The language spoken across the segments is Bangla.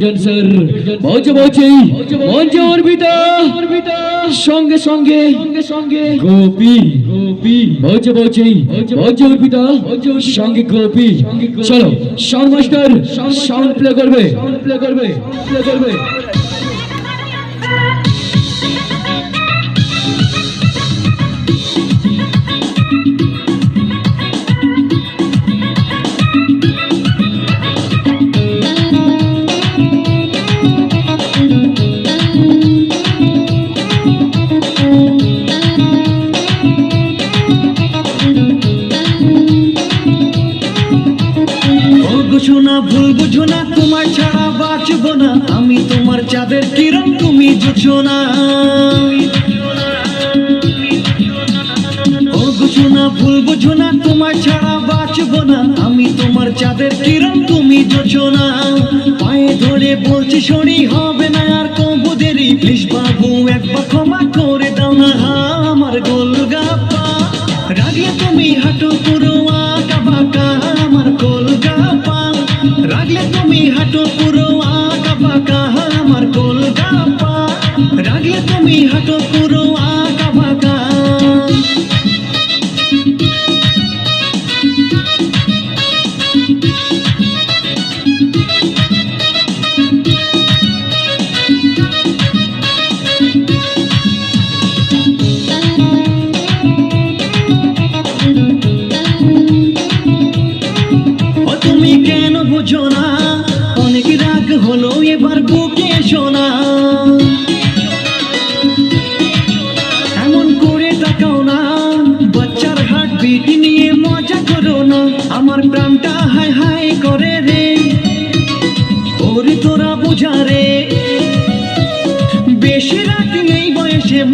ড্যান্সার সঙ্গে সঙ্গে সঙ্গে গোপী গোপী মঞ্চে মঞ্চেই মঞ্চে অর্পিতা, সঙ্গে গোপী। চলো সাউন্ড মাস্টার সাউন্ড প্লে করবে প্লে করবে প্লে করবে। ঘোষণা ভুল বুঝো না, তোমার ছাড়া বাঁচবো না। আমি তোমার চাঁদের কিরণ, তুমি জুছো না। ভুল বুঝো না, তোমার ছাড়া বাঁচবো না। আমি তোমার চাঁদের কিরণ, তুমি জুছো না। পায়ে ধরে বলছি সরি হবে না আর কবু দেরি। বাবু, একবার ক্ষমা করে দাও না। আমার গোলগাপা রাগলে তুমি হাঁটো পুরো রাগলে তুমি হাঁটো পুরো আঁকা পাকা আমার গোলগাপা রাগলে তুমি হাঁটো পুরো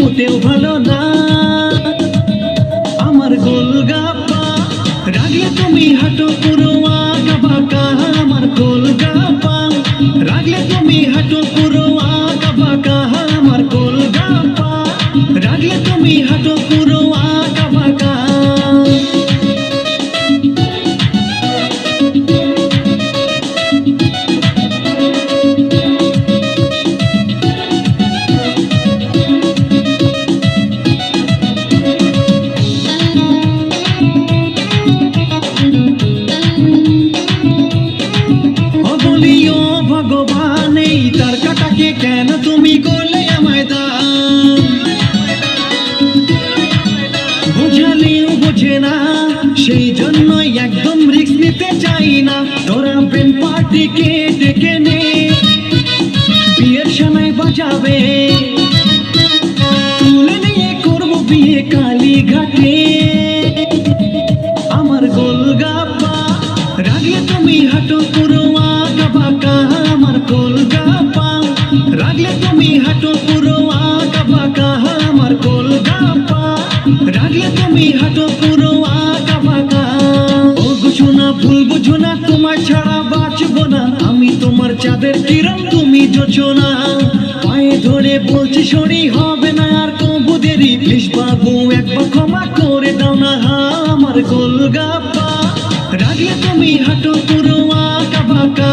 মোটেও ভালো না। আমার গোলগাপা, রাগলে তুমি হাঁটো পুরো আগা বাঁকা আমার গোলগাপা? রাগলে তুমি হাঁটো বুঝালেও বোঝে না, সেই জন্যই একদম রিস্ক নিতে চাই না। তোরা প্রেম পার্টিকে ডেকে নে, বিয়ের সময় বাজাবে। তুলে নিয়ে করব বিয়ে কালী ঘাটে আমার গোলগাপা রাগলে তুমি হাঁটো পুরো আঁকা বাঁকা আমার রাগলে তুমি হাঁটো পুরো আঁকা বাঁকা তুমি হাঁটো পুরো আঁকা বাঁকা ও বুঝো না ভুল বুঝো না তোমার ছাড়া বাঁচবো না। আমি তোমার চাঁদের কিরণ, তুমি জোছো না। পায়ে ধরে বলছি, সরি, হবে না আর কবু দেরি। প্লিজ বাবু, একবার ক্ষমা করে দাও না হা আমার গোলগাপা রাগলে তুমি হাঁটো পুরো আঁকা বাঁকা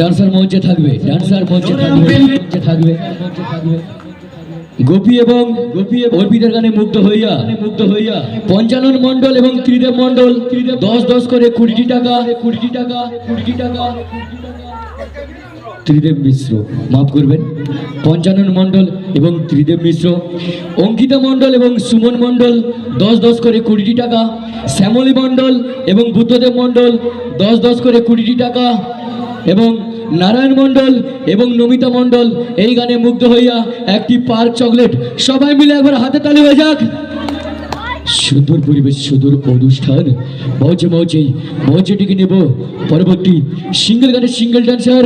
ডান্সার মঞ্চে থাকবে, ডান্সার মঞ্চে থাকবে মঞ্চে থাকবে। গোপী এবং গোপী অর্পিতের গানে মুক্ত হইয়া মুক্ত হইয়া পঞ্চানন মন্ডল এবং ত্রিদেব মন্ডল দশ দশ করে কুড়িটি টাকা কুড়িটি টাকা কুড়িটি টাকা। ত্রিদেব মিশ্র, মাফ করবেন, পঞ্চানন মন্ডল এবং ত্রিদেব মিশ্র, অঙ্কিতা মন্ডল এবং সুমন মন্ডল দশ দশ করে কুড়িটি টাকা, শ্যামলী মন্ডল এবং বুদ্ধদেব মন্ডল দশ দশ করে কুড়িটি টাকা এবং নারায়ণ মণ্ডল এবং নমিতা মণ্ডল এই গানে মুগ্ধ হইয়া একটি পার্ক চকলেট সবাই মিলে একবার হাতে তালি হয়ে যাক সুন্দর পরিবেশ, সুন্দর অনুষ্ঠান। মজে মজে মজেটিকে নেব পরবর্তী সিঙ্গেল গানের সিঙ্গেল ডান্সার